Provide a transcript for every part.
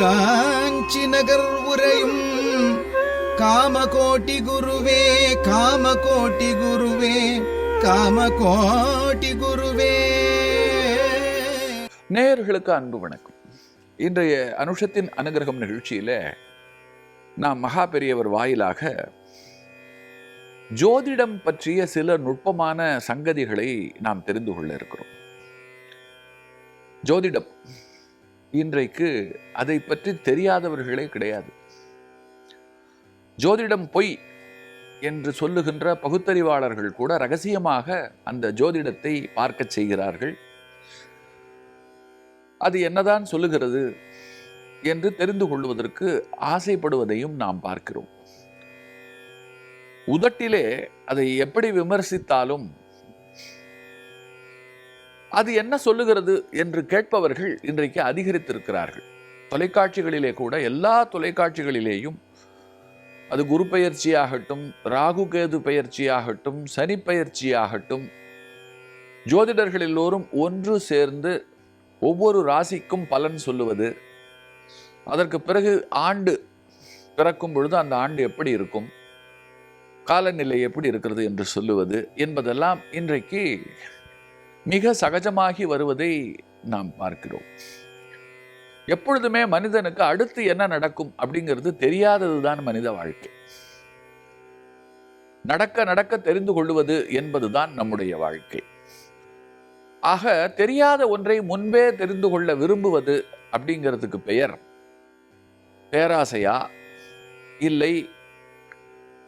காஞ்சி நகர் உரையும் காமகோட்டி குருவே காமகோட்டி குருவே காமகோட்டி குருவே. நேயர்களுக்கு அன்பு வணக்கம். இன்றைய அனுஷத்தின் அனுகிரகம் நிகழ்ச்சியில நாம் மகா பெரியவர் வாயிலாக ஜோதிடம் பற்றிய சில நுட்பமான சங்கதிகளை நாம் தெரிந்து கொள்ள இருக்கிறோம். ஜோதிடம் இன்றைக்கு அதை பற்றி தெரியாதவர்களே கிடையாது. ஜோதிடம் பொய் என்று சொல்லுகின்ற பகுத்தறிவாளர்கள் கூட ரகசியமாக அந்த ஜோதிடத்தை பார்க்க செய்கிறார்கள். அது என்னதான் சொல்லுகிறது என்று தெரிந்து கொள்வதற்கு ஆசைப்படுவதையும் நாம் பார்க்கிறோம். உதட்டிலே அதை எப்படி விமர்சித்தாலும் அது என்ன சொல்லுகிறது என்று கேட்பவர்கள் இன்றைக்கு அதிகரித்திருக்கிறார்கள். தொலைக்காட்சிகளிலே கூட எல்லா தொலைக்காட்சிகளிலேயும் அது குரு பயிற்சியாகட்டும் ராகு கேது பயிற்சியாகட்டும் சனி பயிற்சியாகட்டும் ஜோதிடர்கள் எல்லோரும் ஒன்று சேர்ந்து ஒவ்வொரு ராசிக்கும் பலன் சொல்லுவது. அதற்கு பிறகு ஆண்டு பிறக்கும் பொழுது அந்த ஆண்டு எப்படி இருக்கும்? காலநிலை எப்படி இருக்கிறது என்று சொல்லுவது என்பதெல்லாம் இன்றைக்கு மிக சகஜமாகி வருவதை நாம் பார்க்கிறோம். எப்பொழுதுமே மனிதனுக்கு அடுத்து என்ன நடக்கும் அப்படிங்கிறது தெரியாததுதான் மனித வாழ்க்கை. நடக்க நடக்க தெரிந்து கொள்வது என்பதுதான் நம்முடைய வாழ்க்கை. ஆக தெரியாத ஒன்றை முன்பே தெரிந்து கொள்ள விரும்புவது அப்படிங்கிறதுக்கு பெயர். பேராசையா? இல்லை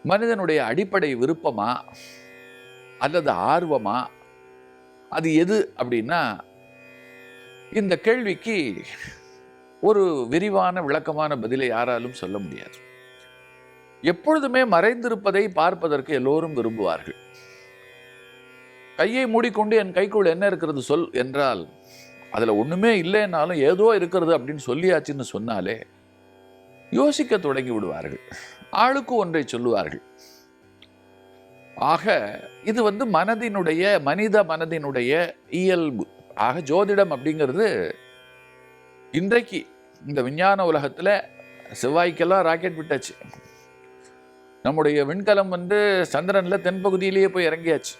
மனிதனுடைய அடிப்படை விருப்பமா? அல்லது ஆர்வமா? அது எது அப்படின்னா இந்த கேள்விக்கு ஒரு விரிவான விளக்கமான பதிலை யாராலும் சொல்ல முடியாது. எப்பொழுதுமே மறைந்திருப்பதை பார்ப்பதற்கு எல்லோரும் விரும்புவார்கள். கையை மூடிக்கொண்டு என் கைக்குள் என்ன இருக்கிறது சொல் என்றால் அதில் ஒன்றுமே இல்லைன்னாலும் ஏதோ இருக்கிறது அப்படின்னு சொல்லியாச்சுன்னு சொன்னாலே யோசிக்க தொடங்கி விடுவார்கள். ஆளுக்கு ஒன்றை சொல்லுவார்கள். ஆக இது வந்து மனதினுடைய மனித மனதினுடைய இயல்பு. ஆக ஜோதிடம் அப்படிங்கிறது இன்றைக்கு இந்த விஞ்ஞான உலகத்தில் செவ்வாய்க்கெல்லாம் ராக்கெட் விட்டாச்சு. நம்முடைய விண்கலம் வந்து சந்திரனில் தென்பகுதியிலேயே போய் இறங்கியாச்சு.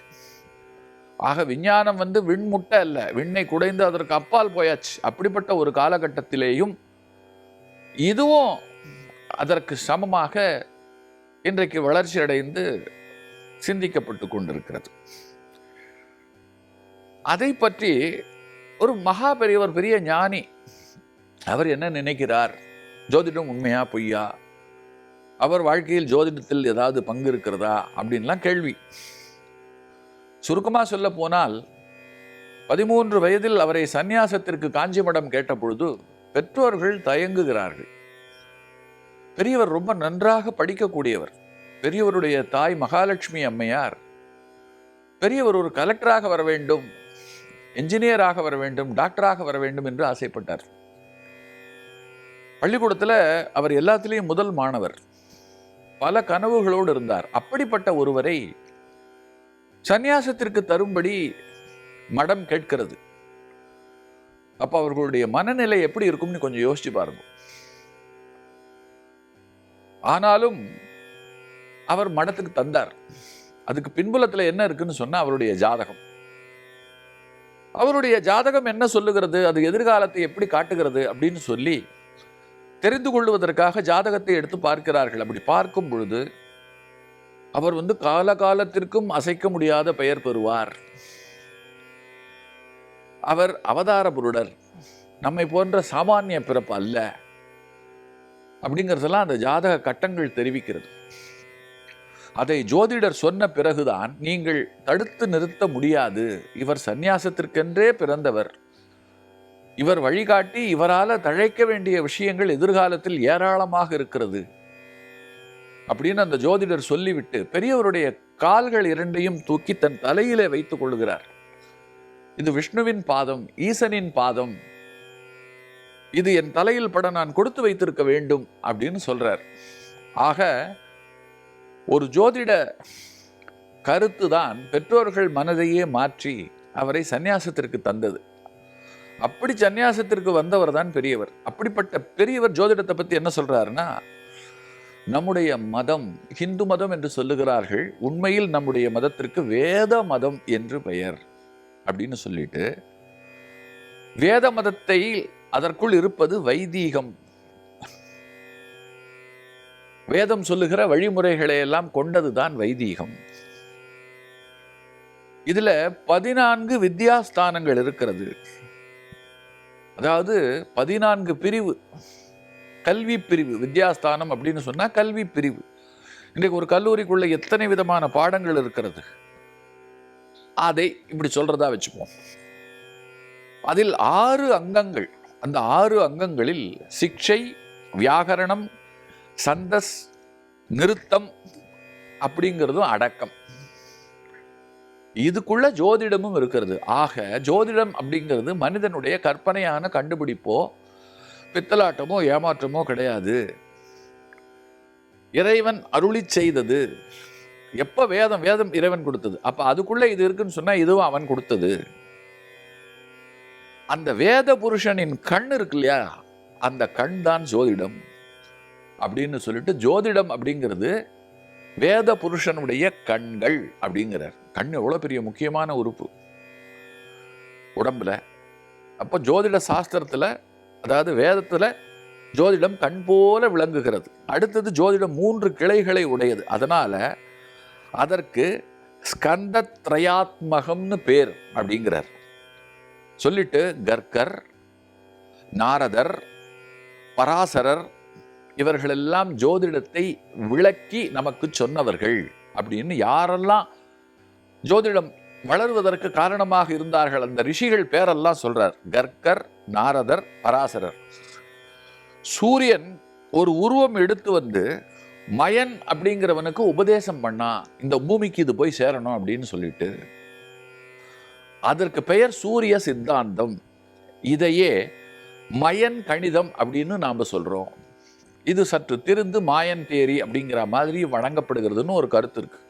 ஆக விஞ்ஞானம் வந்து விண்முட்டை அல்ல விண்ணை குடைந்து அதற்கு அப்பால் போயாச்சு. அப்படிப்பட்ட ஒரு காலகட்டத்திலேயும் இதுவும் அதற்கு சமமாக இன்றைக்கு வளர்ச்சி அடைந்து சிந்திக்கப்பட்டு கொண்டிருக்கிறது. அதை பற்றி ஒரு மகா பெரியவர் பெரிய ஞானி அவர் என்ன நினைக்கிறார்? ஜோதிடம் உண்மையா பொய்யா? அவர் வாழ்க்கையில் ஜோதிடத்தில் ஏதாவது பங்கு இருக்கிறதா? அப்படின்லாம் கேள்வி. சுருக்கமாக சொல்ல போனால் பதிமூன்று வயதில் அவரை சந்நியாசத்திற்கு காஞ்சிமடம் கேட்டபொழுது பெற்றோர்கள் தயங்குகிறார்கள். பெரியவர் ரொம்ப நன்றாக படிக்கக்கூடியவர். பெரியவருடைய தாய் மகாலட்சுமி அம்மையார் பெரியவர் ஒரு கலெக்டராக வர வேண்டும் என்ஜினியராக வர வேண்டும் டாக்டராக வர வேண்டும் என்று ஆசைப்பட்டார். பள்ளிக்கூடத்தில் அவர் எல்லாத்திலையும் முதல் மாணவர். பல கனவுகளோடு இருந்தார். அப்படிப்பட்ட ஒருவரை சந்நியாசத்திற்கு தரும்படி மடம் கேட்கிறது. அப்போ அவர்களுடைய மனநிலை எப்படி இருக்கும்னு கொஞ்சம் யோசிச்சு பாருங்க. ஆனாலும் அவர் மடத்துக்கு தந்தார். அதுக்கு பின்புலத்தில் என்ன இருக்குன்னு சொன்னா அவருடைய ஜாதகம். அவருடைய ஜாதகம் என்ன சொல்லுகிறது அது எதிர்காலத்தை எப்படி காட்டுகிறது அப்படின்னு சொல்லி தெரிந்து கொள்வதற்காக ஜாதகத்தை எடுத்து பார்க்கிறார்கள். அப்படி பார்க்கும் பொழுது அவர் வந்து காலகாலத்திற்கும் அசைக்க முடியாத பெயர் பெறுவார். அவர் அவதார புருடர். நம்மை போன்ற சாமானிய பிறப்பு அல்ல. அப்படிங்கிறதெல்லாம் அந்த ஜாதக கட்டங்கள் தெரிவிக்கிறது. அதை ஜோதிடர் சொன்ன பிறகுதான் நீங்கள் தடுத்து நிறுத்த முடியாது. இவர் சந்நியாசத்திற்கென்றே பிறந்தவர். இவர் வழிகாட்டி இவரால் தழைக்க வேண்டிய விஷயங்கள் எதிர்காலத்தில் ஏராளமாக இருக்கிறது. அப்படின்னு அந்த ஜோதிடர் சொல்லிவிட்டு பெரியவருடைய கால்கள் இரண்டையும் தூக்கி தன் தலையிலே வைத்துக் கொள்கிறார். இது விஷ்ணுவின் பாதம் ஈசனின் பாதம். இது என் தலையில் பட நான் கொடுத்து வைத்திருக்க வேண்டும் அப்படின்னு சொல்றார். ஆக ஒரு ஜோதிட கருத்து தான் பெற்றோர்கள் மனதையே மாற்றி அவரை சந்நியாசத்திற்கு தந்தது. அப்படி சந்நியாசத்திற்கு வந்தவர் தான் பெரியவர். அப்படிப்பட்ட பெரியவர் ஜோதிடத்தை பற்றி என்ன சொல்கிறாருன்னா நம்முடைய மதம் ஹிந்து மதம் என்று சொல்லுகிறார்கள். உண்மையில் நம்முடைய மதத்திற்கு வேத மதம் என்று பெயர். அப்படின்னு சொல்லிட்டு வேத மதத்தை அதற்குள் இருப்பது வைதீகம். வேதம் சொல்லுகிற வழிமுறைகளை எல்லாம் கொண்டதுதான் வைதீகம். இதுல பதினான்கு வித்யாஸ்தானங்கள் இருக்கிறது. அதாவது பதினான்கு பிரிவு. கல்வி பிரிவு வித்யாஸ்தானம் அப்படின்னு சொன்னா கல்வி பிரிவு. இன்றைக்கு ஒரு கல்லூரிக்குள்ள எத்தனை விதமான பாடங்கள் இருக்கிறது? அதை இப்படி சொல்றதா வச்சுப்போம் அதில் ஆறு அங்கங்கள் அந்த ஆறு அங்கங்களில் சிக்ஷை வியாகரணம் சந்தஸ் நிறுத்தம் அப்படிங்கிறதும் அடக்கம். இதுக்குள்ள ஜோதிடமும் இருக்கிறது. ஆக ஜோதிடம் அப்படிங்கிறது மனிதனுடைய கற்பனையான கண்டுபிடிப்போ பித்தலாட்டமோ ஏமாற்றமோ கிடையாது. இறைவன் அருளி செய்தது. எப்ப வேதம் வேதம் இறைவன் கொடுத்தது? அப்ப அதுக்குள்ள இது இருக்குன்னு சொன்னா இதுவும் அவன் கொடுத்தது. அந்த வேத புருஷனின் கண் இருக்கு இல்லையா? அந்த கண் தான் ஜோதிடம். அப்படின்னு சொல்லிட்டு ஜோதிடம் அப்படிங்கிறது வேத புருஷனுடைய கண்கள் அப்படிங்கிறார். கண் எவ்வளோ பெரிய முக்கியமான உறுப்பு. உடம்புல. அப்போ ஜோதிட சாஸ்திரத்தில் அதாவது வேதத்தில் ஜோதிடம் கண் போல விளங்குகிறது. அடுத்தது ஜோதிடம் மூன்று கிளைகளை உடையது. அதனால அதற்கு ஸ்கந்த திரயாத்மகம்னு பேர் அப்படிங்கிறார். சொல்லிட்டு கர்க்கர் நாரதர் பராசரர் இவர்களெல்லாம் ஜோதிடத்தை விளக்கி நமக்கு சொன்னவர்கள் அப்படின்னு யாரெல்லாம் ஜோதிடம் வளருவதற்கு காரணமாக இருந்தார்கள் அந்த ரிஷிகள் பேரெல்லாம் சொல்றார். கர்க்கர் நாரதர் பராசரர். சூரியன் ஒரு உருவம் எடுத்து வந்து மயன் அப்படிங்கிறவனுக்கு உபதேசம் பண்ணா இந்த பூமிக்கு இது போய் சேரணும் அப்படின்னு சொல்லிட்டு அதற்கு பெயர் சூரிய சித்தாந்தம். இதையே மயன் கணிதம் அப்படின்னு நாம் சொல்றோம். இது சற்று திருந்து மாயன் தேரி அப்படிங்கிற மாதிரி வழங்கப்படுகிறதுன்னு ஒரு கருத்து இருக்கு.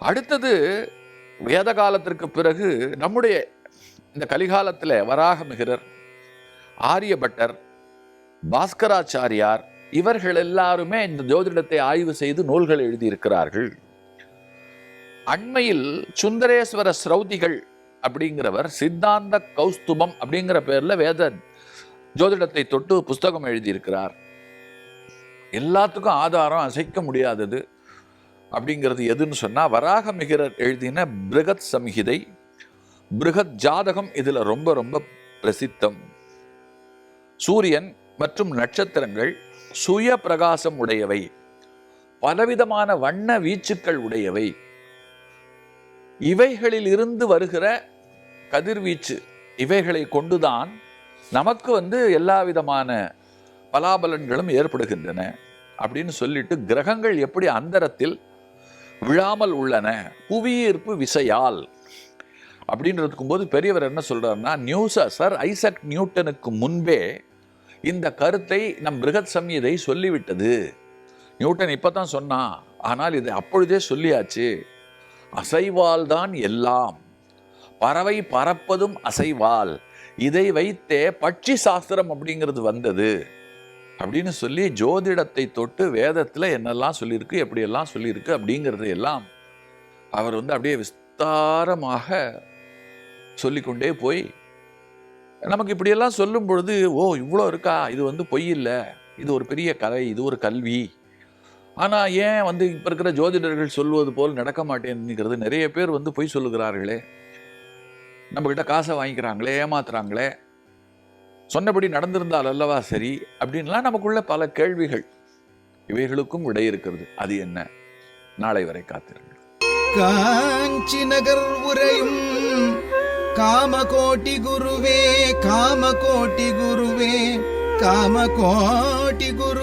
அடுத்தது வேத காலத்திற்கு பிறகு நம்முடைய இந்த கலிகாலத்தில் வராகமிகிரர் ஆரியபட்டர் பாஸ்கராச்சாரியார் இவர்கள் எல்லாருமே இந்த ஜோதிடத்தை ஆய்வு செய்து நூல்கள் எழுதியிருக்கிறார்கள். அண்மையில் சுந்தரேஸ்வர ஸ்ரௌதிகள் அப்படிங்கிறவர் சித்தாந்த கௌஸ்துபம் அப்படிங்கிற பேர்ல வேத ஜோதிடத்தை தொட்டு புஸ்தகம் எழுதியிருக்கிறார். எல்லாத்துக்கும் ஆதாரம் அசைக்க முடியாதது அப்படிங்கிறது எதுன்னு சொன்னா வராகமிகிரர் எழுதின பிருகத் சம்ஹிதை பிருகத் ஜாதகம் இதுல ரொம்ப ரொம்ப பிரசித்தம். சூரியன் மற்றும் நட்சத்திரங்கள் சுய பிரகாசம் உடையவை பலவிதமான வண்ண வீச்சுக்கள் உடையவை. இவைகளில் இருந்து வருகிற கதிர்வீச்சு இவைகளை கொண்டுதான் நமக்கு வந்து எல்லா விதமான பலாபலன்களும் ஏற்படுகின்றன அப்படின்னு சொல்லிட்டு கிரகங்கள் எப்படி அந்தரத்தில் விழாமல் உள்ளன புவியீர்ப்பு விசையால் அப்படின்னு இருக்கும்போது பெரியவர் என்ன சொல்கிறாருன்னா நியூஸ சார் ஐசக் நியூட்டனுக்கு முன்பே இந்த கருத்தை நம் பிருகத் சம்யதை சொல்லிவிட்டது. நியூட்டன் இப்போ தான் சொன்னான் ஆனால் இது அப்பொழுதே சொல்லியாச்சு. அசைவால் தான் எல்லாம். பறவை பறப்பதும் அசைவால். இதை வைத்தே பட்சி சாஸ்திரம் அப்படிங்கிறது வந்தது அப்படின்னு சொல்லி ஜோதிடத்தை தொட்டு வேதத்தில் என்னெல்லாம் சொல்லியிருக்கு எப்படியெல்லாம் சொல்லியிருக்கு அப்படிங்கிறது எல்லாம் அவர் வந்து அப்படியே விஸ்தாரமாக சொல்லிக்கொண்டே போய் நமக்கு இப்படியெல்லாம் சொல்லும் பொழுது ஓ இவ்வளோ இருக்கா? இது வந்து பொய் இல்லை. இது ஒரு பெரிய கலை இது ஒரு கல்வி. ஆனால் ஏன் வந்து இப்போ இருக்கிற ஜோதிடர்கள் சொல்வது போல் நடக்க மாட்டேன்னுங்கிறது நிறைய பேர் வந்து பொய் சொல்லுகிறார்களே. நம்மக்கிட்ட காசை வாங்கிக்கிறாங்களே ஏமாத்துறாங்களே சொன்னபடி நடந்திருந்தால் அல்லவா சரி அப்படின்லாம் நமக்குள்ள பல கேள்விகள். இவைகளுக்கும் விடை இருக்கிறது. அது என்ன? நாளை வரை காத்திருங்கள். காஞ்சி நகர் உரையும் காமகோட்டி குருவே காமகோட்டி குருவே காமகோட்டி குரு